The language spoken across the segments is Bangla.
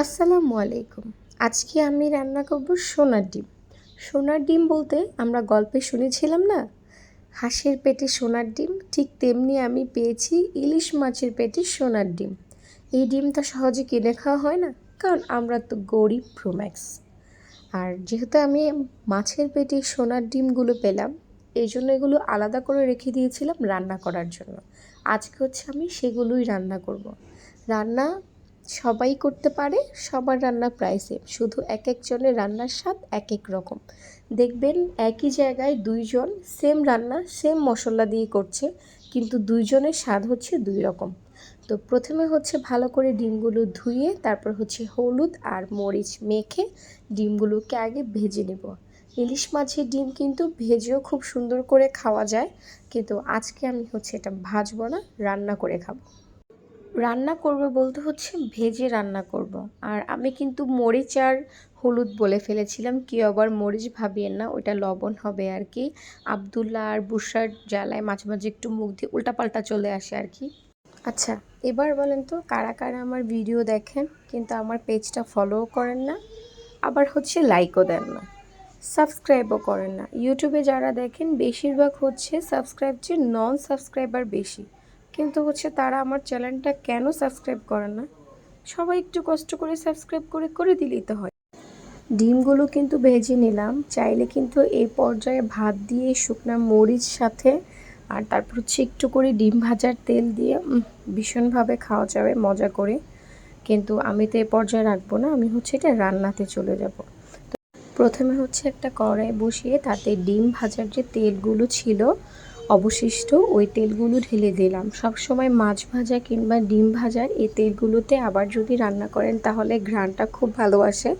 আসসালামু আলাইকুম। আজকে আমি রান্না করব সোনার ডিম। সোনার ডিম বলতে আমরা গল্পে শুনেছিলাম না? হাঁসের পেটে সোনার ডিম, ঠিক তেমনি আমি পেয়েছি ইলিশ মাছের পেটে সোনার ডিম। এই ডিমটা সহজে কিনে খাওয়া হয় না, কারণ আমরা তো গরিব প্রোম্যাক্স। আর যেহেতু আমি মাছের পেটে সোনার ডিমগুলো পেলাম, এই জন্য এগুলো আলাদা করে রেখে দিয়েছিলাম রান্না করার জন্য। আজকে হচ্ছে আমি সেগুলোই রান্না করব। রান্না সবাই করতে পারে, সবার রান্না প্রায় সেম শুধু এক একজনের রান্নার স্বাদ এক এক রকম। দেখবেন একই জায়গায় দুইজন সেম রান্না সেম মশলা দিয়ে করছে, কিন্তু দুইজনের স্বাদ হচ্ছে দুই রকম। তো প্রথমে হচ্ছে ভালো করে ডিমগুলো ধুয়ে, তারপর হচ্ছে হলুদ আর মরিচ মেখে ডিমগুলোকে আগে ভেজে নেব। ইলিশ মাছের ডিম কিন্তু ভেজেও খুব সুন্দর করে খাওয়া যায়, কিন্তু আজকে আমি হচ্ছে এটা ভাজবো না, রান্না করে খাব। রান্না করব বলতে হচ্ছে ভেজে রান্না করব। আর আমি কিন্তু মরিচ আর হলুদ বলে ফেলেছিলাম কি আবার মরিচ ভাবিয়েন না ওইটা লবণ হবে আর কি। আবদুল্লাহ আর বুসার জ্বালায় মাঝে মাঝে একটু মুখ দিয়ে উল্টাপাল্টা চলে আসে আর কি। আচ্ছা এবার বলেন তো কারা কারা আমার ভিডিও দেখেন, কিন্তু আমার পেজটা ফলোও করেন না, আবার হচ্ছে লাইকও দেন না সাবস্ক্রাইবও করেন না। ইউটিউবে যারা দেখেন, বেশিরভাগ হচ্ছে সাবস্ক্রাইব যে নন সাবস্ক্রাইবার বেশি। কিন্তু হচ্ছে তারা আমার চ্যানেলটা কেন সাবস্ক্রাইব করে না? সবাই একটু কষ্ট করে সাবস্ক্রাইব করে করে দিলেই তো হয়। ডিমগুলো কিন্তু ভেজে নিলাম। চাইলে কিন্তু এই পর্যায়ে ভাত দিয়ে শুকনা মরিচ সাথে আর তারপর হচ্ছে একটু করে ডিম ভাজার তেল দিয়ে ভীষণভাবে খাওয়া যাবে, মজা করে। কিন্তু আমি তো এ পর্যায়ে রাখব না, আমি হচ্ছে এটা রান্নাতে চলে যাব। তো প্রথমে হচ্ছে একটা কড়াই বসিয়ে তাতে ডিম ভাজার যে তেলগুলো ছিল অবশিষ্ট ওই তেলগুলো ঢেলে দিলাম। সব সময় মাছ ভাজা কিংবা ডিম ভাজা এই তেলগুলোতে আবার যদি রান্না করেন তাহলে ঘ্রানটা খুব ভালো আসে।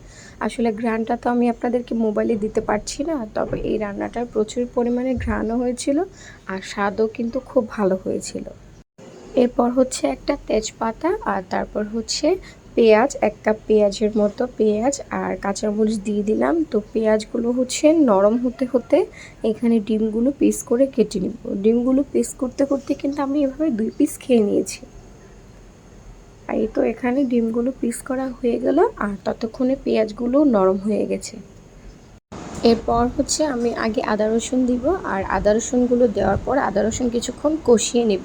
আসলে ঘ্রানটা তো আমি আপনাদেরকে মোবাইলে দিতে পারছি না, তবে এই রান্নাটার প্রচুর পরিমাণে ঘ্রাণও হয়েছিল আর স্বাদও কিন্তু খুব ভালো হয়েছিল। এরপর হচ্ছে একটা তেজপাতা আর তারপর হচ্ছে পেঁয়াজ, এক কাপ পেঁয়াজের মতো পেঁয়াজ আর কাঁচামরিচ দিয়ে দিলাম। তো পেঁয়াজগুলো হচ্ছে নরম হতে হতে এখানে ডিমগুলো পিস করে কেটে নিব। ডিমগুলো পিস করতে করতে কিন্তু আমি এভাবে দুই পিস খেয়ে নিয়েছি। এই তো এখানে ডিমগুলো পিস করা হয়ে গেল আর ততক্ষণে পেঁয়াজগুলো নরম হয়ে গেছে। এরপর হচ্ছে আমি আগে আদা রসুন দিব আর আদা রসুনগুলো দেওয়ার পর আদা রসুন কিছুক্ষণ কষিয়ে নিব।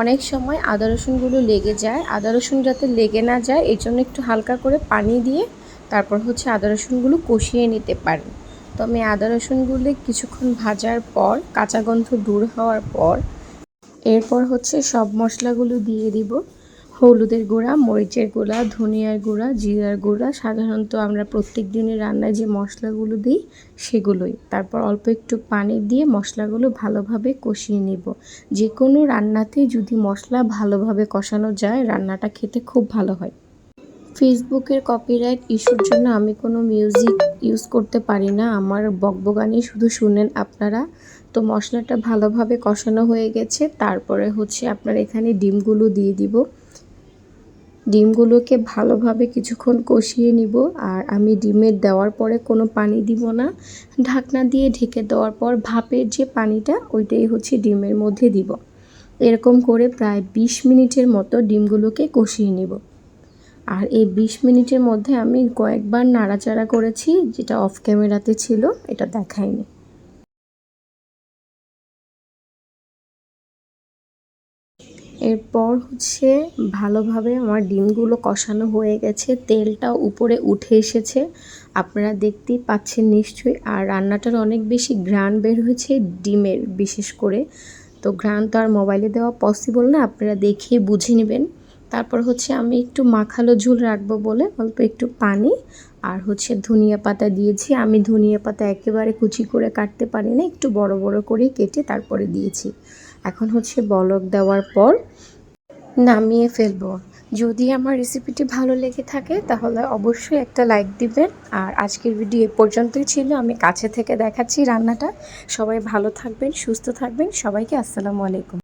অনেক সময় আদা রসুনগুলো লেগে যায়, আদা রসুন যাতে লেগে না যায় এই জন্য একটু হালকা করে পানি দিয়ে তারপর হচ্ছে আদা রসুনগুলো কষিয়ে নিতে পারেন। তো আমি আদা রসুনগুলো কিছুক্ষণ ভাজার পর, কাঁচা গন্ধ দূর হওয়ার পর, এরপর হচ্ছে সব মশলাগুলো দিয়ে দিব। হলুদের গুঁড়া, মরিচের গুঁড়া, ধনিয়ার গুঁড়া, জিরার গুঁড়া। সাধারণত আমরা প্রত্যেক দিনের রান্নায় যে মশলাগুলো দিই সেগুলোই। তারপর অল্প একটু পানি দিয়ে মশলাগুলো ভালোভাবে কষিয়ে নিব। যে কোনো রান্নাতে যদি মশলা ভালোভাবে কষানো যায়, রান্নাটা খেতে খুব ভালো হয়। ফেসবুকের কপিরাইট ইস্যুর জন্য আমি কোনো মিউজিক ইউজ করতে পারি না। আমার বকবগানি শুধু শুনেন আপনারা। তো মশলাটা ভালোভাবে কষানো হয়ে গেছে। তারপরে হচ্ছে আপনার এখানে ডিমগুলো দিয়ে দিব। ডিমগুলোকে ভালোভাবে কিছুক্ষণ কষিয়ে নিব আর আমি ডিমের দেওয়ার পরে কোনো পানি দিব না। ঢাকনা দিয়ে ঢেকে দেওয়ার পর ভাপের যে পানিটা, ওইটাই হচ্ছে ডিমের মধ্যে দিব। এরকম করে প্রায় ২০ মিনিটের মতো ডিমগুলোকে কষিয়ে নিব। আর এই ২০ মিনিটের মধ্যে আমি কয়েকবার নাড়াচাড়া করেছি, যেটা অফ ক্যামেরাতে ছিল, এটা দেখায়নি। এরপর হচ্ছে ভালোভাবে আমার ডিমগুলো কষানো হয়ে গেছে, তেলটা উপরে উঠে এসেছে। আপনারা দেখতেই পাচ্ছেন নিশ্চয়ই, আর রান্নাটার অনেক বেশি গ্রান বের হয়েছে ডিমের বিশেষ করে। তো গ্রান তো আর মোবাইলে দেওয়া পসিবল না, আপনারা দেখে বুঝে নেবেন। তারপর হচ্ছে আমি একটু মাখালো ঝোল রাখব বলে অল্প একটু পানি আর হচ্ছে ধনিয়া পাতা দিয়েছি। আমি ধনিয়া পাতা একেবারে কুচি করে কাটতে পারি না, একটু বড় বড় করে কেটে তারপরে দিয়েছি। এখন হচ্ছে বলক দেওয়ার পর নামিয়ে ফেলব। যদি আমার রেসিপিটি ভালো লেগে থাকে তাহলে অবশ্যই একটা লাইক দিবেন। আর আজকের ভিডিও এ পর্যন্তই ছিল, আমি কাছে থেকে দেখাচ্ছি রান্নাটা। সবাই ভালো থাকবেন, সুস্থ থাকবেন। সবাইকে আসসালামু আলাইকুম।